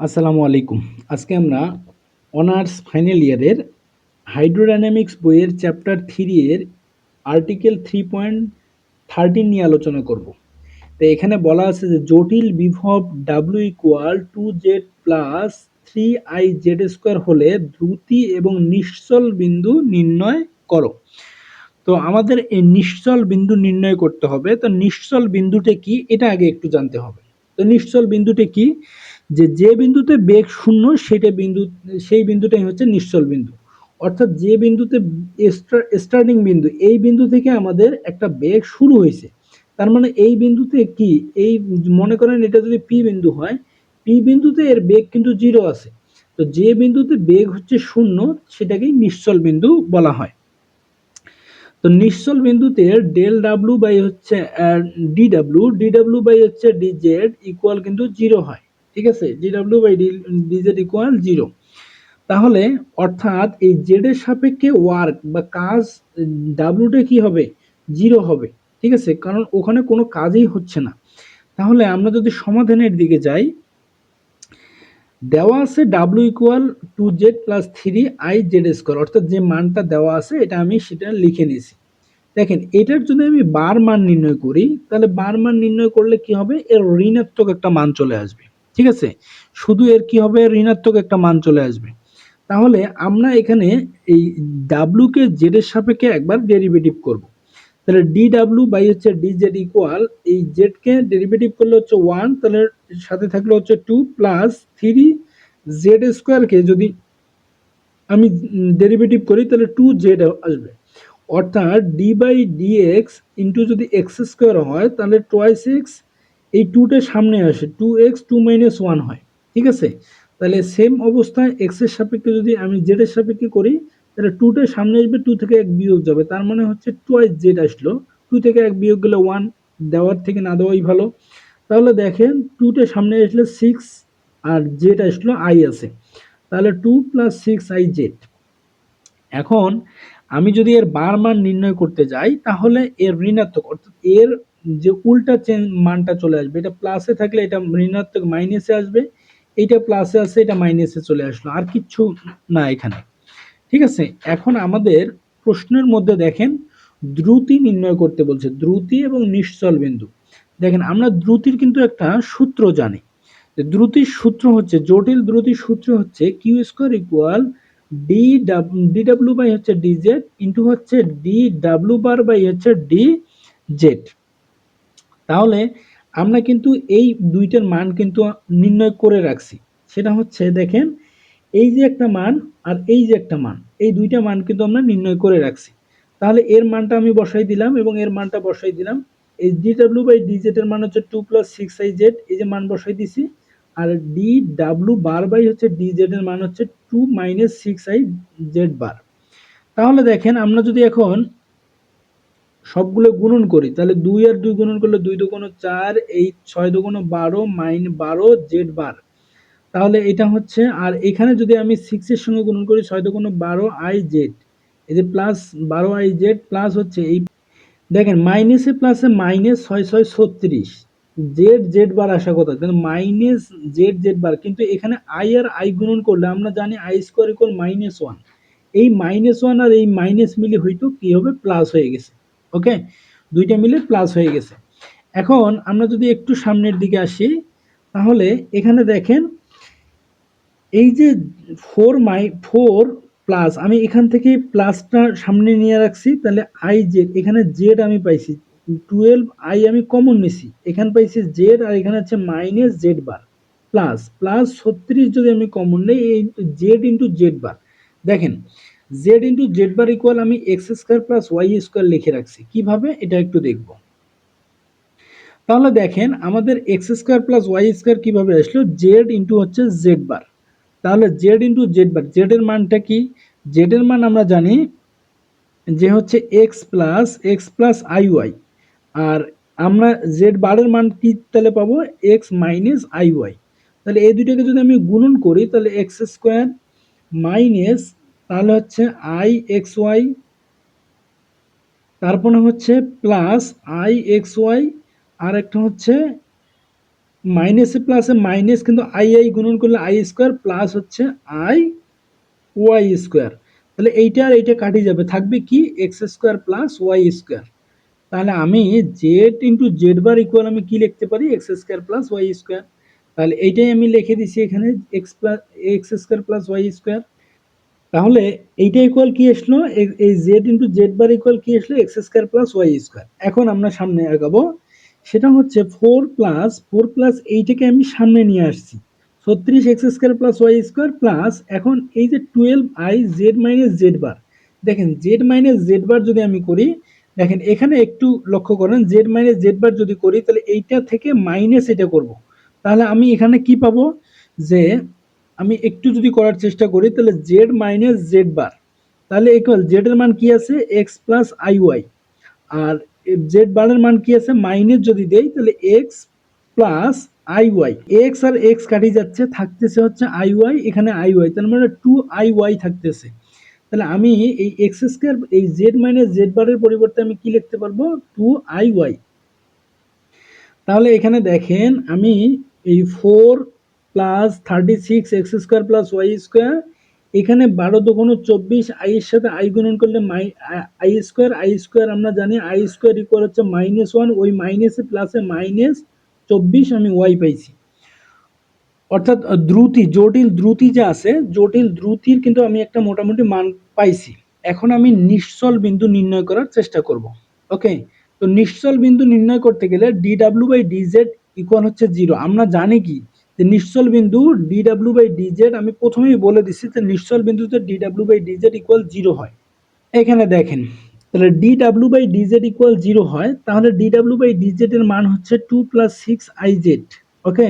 আসসালামু আলাইকুম। আজকে আমরা অনার্স ফাইনাল ইয়ারের হাইড্রোডাইনামিক্স বইয়ের চ্যাপ্টার থ্রি এর আর্টিকেল থ্রি পয়েন্ট থার্টিন নিয়ে আলোচনা করব। তো এখানে বলা আছে যে জটিল বিভব W equal to Z plus three I Z square হলে দ্রুতি এবং নিশ্চল বিন্দু নির্ণয় করো। তো আমাদের এই নিশ্চল বিন্দু নির্ণয় করতে হবে। তো নিশ্চল বিন্দুটা কি? এটা আগে একটু জানতে হবে। তো নিশ্চল বিন্দুটা কি? যে যে বিন্দুতে বেগ শূন্য সেটা বিন্দু, সেই বিন্দুটাই হচ্ছে নিশ্চল বিন্দু। অর্থাৎ যে বিন্দুতে স্টার্টিং বিন্দু, এই বিন্দু থেকে আমাদের একটা বেগ শুরু হয়েছে। তার মানে এই বিন্দুতে কি? এই মনে করেন এটা যদি পি বিন্দু হয় পি বিন্দুতে এর বেগ কিন্তু জিরো আছে। তো যে বিন্দুতে বেগ হচ্ছে শূন্য, সেটাকেই নিশ্চল বিন্দু বলা হয়। তো নিশ্চল বিন্দুতে ডেল ডাব্লু বাই হচ্ছে D W D W by হচ্ছে ডি জেড ইকুয়াল কিন্তু জিরো হয়। ঠিক আছে? D W by D Z equal zero তাহলে অর্থাৎ এই জেড এর সাপেক্ষে ওয়ার্ক বা কাজ ডাব্লুটা কি হবে? জিরো হবে। ঠিক আছে? কারণ ওখানে কোনো কাজই হচ্ছে না। তাহলে আমরা যদি সমাধানের দিকে যাই, দেওয়া আছে W equal to Z plus three I Z square অর্থাৎ যে মানটা দেওয়া আছে, এটা আমি সেটা লিখে নিয়েছি। দেখেন, এটার যদি আমি বার মান নির্ণয় করি, তাহলে বার মান নির্ণয় করলে কি হবে? এর ঋণাত্মক একটা মান চলে আসবে। ঠিক আছে? শুধু এর কি হবে? ঋণাত্মক একটা মান চলে আসবে। তাহলে আমরা এখানে এই ডাব্লুকে জেডের সাপেক্ষে একবার ডেরিভেটিভ করব। তাহলে ডি ডাব্লু বাই হচ্ছে ডি জেড ইকুয়াল এই জেডকে ডেরিভেটিভ করলে হচ্ছে ওয়ান তাহলে সাথে থাকলে হচ্ছে টু প্লাস থ্রি জেড স্কোয়ারকে যদি আমি ডেরিভেটিভ করি, তাহলে টু জেড আসবে। অর্থাৎ D by D X into যদি এক্স স্কোয়ার হয়, তাহলে টোয়াইস এক্স এই টুটা সামনে আসে two X two minus one হয়, ঠিক আছে? তাহলে সেম অবস্থায় এক্সের সাপেক্ষে যদি আমি জেডের সাপেক্ষে করি, তাহলে টুটা সামনে আসবে টু থেকে এক বিয়োগ যাবে। তার মানে হচ্ছে টোয়াইস জেড আসলো টু থেকে এক বিয়োগ গেলে ওয়ান দেওয়ার থেকে না দেওয়াই ভালো। তাহলে দেখেন টুটা সামনে আসলে সিক্স আর জেড আসলো আই আছে। তাহলে two plus six I Z এখন আমি যদি এর বার মান নির্ণয় করতে যাই, তাহলে এর ঋণাত্মক, অর্থাৎ এর যে উল্টা চেঞ্জ মানটা চলে আসবে, এটা প্লাসে থাকলে এটা ঋণাত্মক মাইনাসে আসবে, এইটা প্লাসে আছে এটা মাইনাসে চলে আসলো, আর কিচ্ছু না এখানে। ঠিক আছে? এখন আমাদের প্রশ্নের মধ্যে দেখেন, দ্রুতি নির্ণয় করতে বলছে, দ্রুতি এবং নিশ্চল বিন্দু। দেখেন, আমরা দ্রুতির কিন্তু একটা সূত্র জানি। দ্রুতির সূত্র হচ্ছে, জটিল দ্রুতির সূত্র হচ্ছে Q square equal D D W by হচ্ছে ডি জেড ইন্টু হচ্ছে ডি ডাব্লু বার বাই হচ্ছে ডি জেড তাহলে আমরা কিন্তু এই দুইটার মান কিন্তু নির্ণয় করে রাখছি। সেটা হচ্ছে দেখেন, এই যে একটা মান আর এই যে একটা মান, এই দুইটা মান কিন্তু আমরা নির্ণয় করে রাখছি। তাহলে এর মানটা আমি বসাই দিলাম এবং এর মানটা বসাই দিলাম। এই D W by D Z এর মান হচ্ছে two plus six I Z এই যে মান বসাই দিছি। আর ডি ডাব্লু বার বাই হচ্ছে ডি জেড এর মান হচ্ছে two minus six I Z bar তাহলে দেখেন, আমরা যদি এখন সবগুলো গুণন করি, তাহলে দুই আর দুই গুণন করলে দুই দুগুণ চার, এই ছয় দুগুণ বারো, মাইন বারো, জেড বার। তাহলে এটা হচ্ছে, আর এখানে যদি আমি সিক্সের সঙ্গে গুণন করি, ছয় দুগুণ বারো আই জেড এই যে প্লাস বারো আই জেড প্লাস হচ্ছে এই, দেখেন মাইনাসে প্লাসে মাইনাস ছয় ছয়, ছত্রিশ। জেড জেড বার আসা কথা, তাহলে মাইনাস জেড জেড বার। কিন্তু এখানে আই আর আই গুণন করলে আমরা জানি I square equal minus one এই মাইনাস ওয়ান আর এই মাইনাস মিলে হয়তো কী হবে? প্লাস হয়ে গেছে। ওকে? দুইটা মিলে প্লাস হয়ে গেছে। এখন আমরা যদি একটু সামনের দিকে আসি, তাহলে এখানে দেখেন, এই যে ফোর মাই ফোর প্লাস আমি এখান থেকে প্লাসটা সামনে নিয়ে রাখছি, তাহলে আই জেড এখানে জেড আমি পাইছি টুয়েলভ আই আমি কমন নিছি। এখানে পাইছি জেড আর এখানে হচ্ছে minus Z bar plus plus ছত্রিশ যদি আমি কমন নেই, এই জেড ইন্টু জেড বার দেখেন Z into Z bar equal আমি X square plus Y square লিখে রাখছি। কীভাবে? এটা একটু দেখব। তাহলে দেখেন, আমাদের X square plus Y square কীভাবে আসলো? জেড ইন্টু হচ্ছে জেড বার তাহলে Z into Z bar Z এর মানটা কি? জেড এর মান আমরা জানি যে হচ্ছে X plus X plus I Y আর আমরা জেড বারের মান কি তাহলে পাবো? এক্স মাইনাস আই ওয়াই তাহলে এই দুইটাকে যদি আমি গুণন করি, তাহলে এক্স স্কোয়ার মাইনাস তাহলে হচ্ছে আই এক্স ওয়াই তারপরে হচ্ছে প্লাস আই এক্স ওয়াই আর একটা হচ্ছে মাইনাসে প্লাসে মাইনাস কিন্তু আই আই গুণন করলে আই স্কোয়ার প্লাস হচ্ছে আই ওয়াই স্কোয়ার তাহলে এইটা আর এইটা কাটি যাবে। থাকবে কি? X square plus Y square তাহলে আমি Z into Z bar equal আমি কি লিখতে পারি? X square plus Y square তাহলে এইটাই আমি লিখে দিছি এখানে। X plus X square plus Y square তাহলে এইটা ইকুয়াল কি আসলো? এই Z into Z bar equal কি আসলো? X square plus Y square এখন আমরা সামনে আগাবো। সেটা হচ্ছে ফোর প্লাস ফোর প্লাস এইটাকে আমি সামনে নিয়ে আসছি। ছত্রিশ X square plus Y square plus এখন এই যে twelve I Z minus Z bar দেখেন জেড মাইনাস জেড বার যদি আমি করি, দেখেন, এখানে একটু লক্ষ্য করেন জেড মাইনাস জেড বার যদি করি, তাহলে এইটা থেকে মাইনাস এটা করব। তাহলে আমি এখানে কি পাবো? যে আমি একটু যদি করার চেষ্টা করি, তাহলে জেড মাইনাস জেড বার তাহলে ইকুয়াল জেড এর মান কি আছে? এক্স প্লাস আই ওয়াই আর জেড বারের মান কি আছে? মাইনাস যদি দেই, তাহলে X plus I Y X R X কাটি যাচ্ছে, থাকতেছে হচ্ছে আই ওয়াই এখানে আই ওয়াই তার মানে টু আই ওয়াই থাকতেছে। তাহলে আমি এই এক্স স্কোয়ার এই জেড মাইনাস জেড বারের পরিবর্তে আমি কি লিখতে পারব? টু আই ওয়াই তাহলে এখানে দেখেন, আমি এই four plus thirty six X square plus Y square এখানে বারো দুগুণ চব্বিশ আই এর সাথে আই গুণন করলে মাই আই স্কোয়ার আই স্কোয়ার আমরা জানি আই স্কোয়ার ইকুয়াল হচ্ছে মাইনাস ওয়ান ওই মাইনাসে প্লাসে মাইনাস চব্বিশ আমি ওয়াই পাইছি। অর্থাৎ দ্রুতি, জটিল দ্রুতি যে আছে, জটিল দ্রুতির কিন্তু আমি একটা মোটামুটি মান পাইছি। এখন আমি নিশ্চল বিন্দু নির্ণয় করার চেষ্টা করব। ওকে তো নিশ্চল বিন্দু নির্ণয় করতে গেলে D W by D Z equal হচ্ছে জিরো আমরা জানি কি? যে নিশ্চল বিন্দু ডি ডাব্লিউ বাই ডিজেড আমি প্রথমেই বলে দিচ্ছি যে নিশ্চল বিন্দুতে D W by D Z equal zero হয়। এখানে দেখেন, তাহলে D W by D Z equal zero হয়, তাহলে D W by D Z এর মান হচ্ছে two plus six I Z okay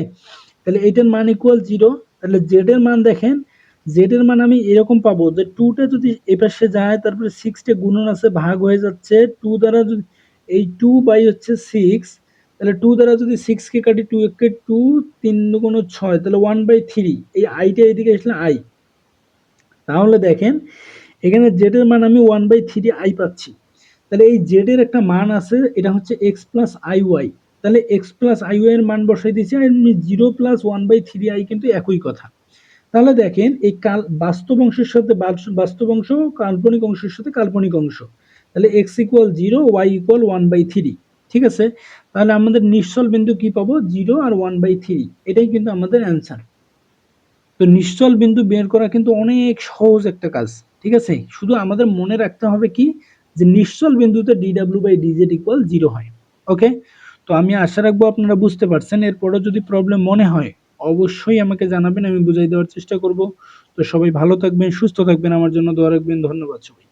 তাহলে এইটার মান ইকুয়াল জিরো তাহলে জেড এর মান দেখেন জেড এর মান আমি এরকম পাবো যে টুটা যদি এপাশে যায়, তারপরে সিক্সটা গুণন আছে, ভাগ হয়ে যাচ্ছে টু দ্বারা যদি, এই টু বাই হচ্ছে সিক্স তাহলে টু দ্বারা যদি সিক্সকে কাটি টু একে টু তিন কোনো ছয়, তাহলে ওয়ান বাই থ্রি এই আইটা এদিকে আসলে আই তাহলে দেখেন, এখানে জেড এর মান আমি ওয়ান বাই থ্রি আই পাচ্ছি। তাহলে এই জেড এর একটা মান আছে, এটা হচ্ছে এক্স প্লাস আই ওয়াই তাহলে এক্স প্লাস আই ওয়াই এর মান বসাই দিয়েছি, আর এমনি zero plus one by three I কিন্তু একই কথা। তাহলে দেখেন, এই কাল বাস্তব অংশের সাথে বাস্তব অংশ, কাল্পনিক অংশের সাথে কাল্পনিক অংশ। তাহলে X equal zero Y equal one by three ঠিক আছে? তাহলে আমাদের নিশ্চল বিন্দু কি পাবো? জিরো আর ওয়ান বাই থ্রি এটাই কিন্তু আমাদের অ্যান্সার তো নিশ্চল বিন্দু বের করা কিন্তু অনেক সহজ একটা কাজ, ঠিক আছে? শুধু আমাদের মনে রাখতে হবে কি? যে নিশ্চল বিন্দুতে D W by D Z equal zero হয় ওকে তো আমি আশা রাখব আপনারা বুঝতে পারছেন। এরপরও যদি প্রবলেম মনে হয়, অবশ্যই আমাকে জানাবেন, আমি বুঝাই দেওয়ার চেষ্টা করব। তো সবাই ভালো থাকবেন, সুস্থ থাকবেন। আমার জন্য দোয়া রাখবেন। ধন্যবাদ সবাই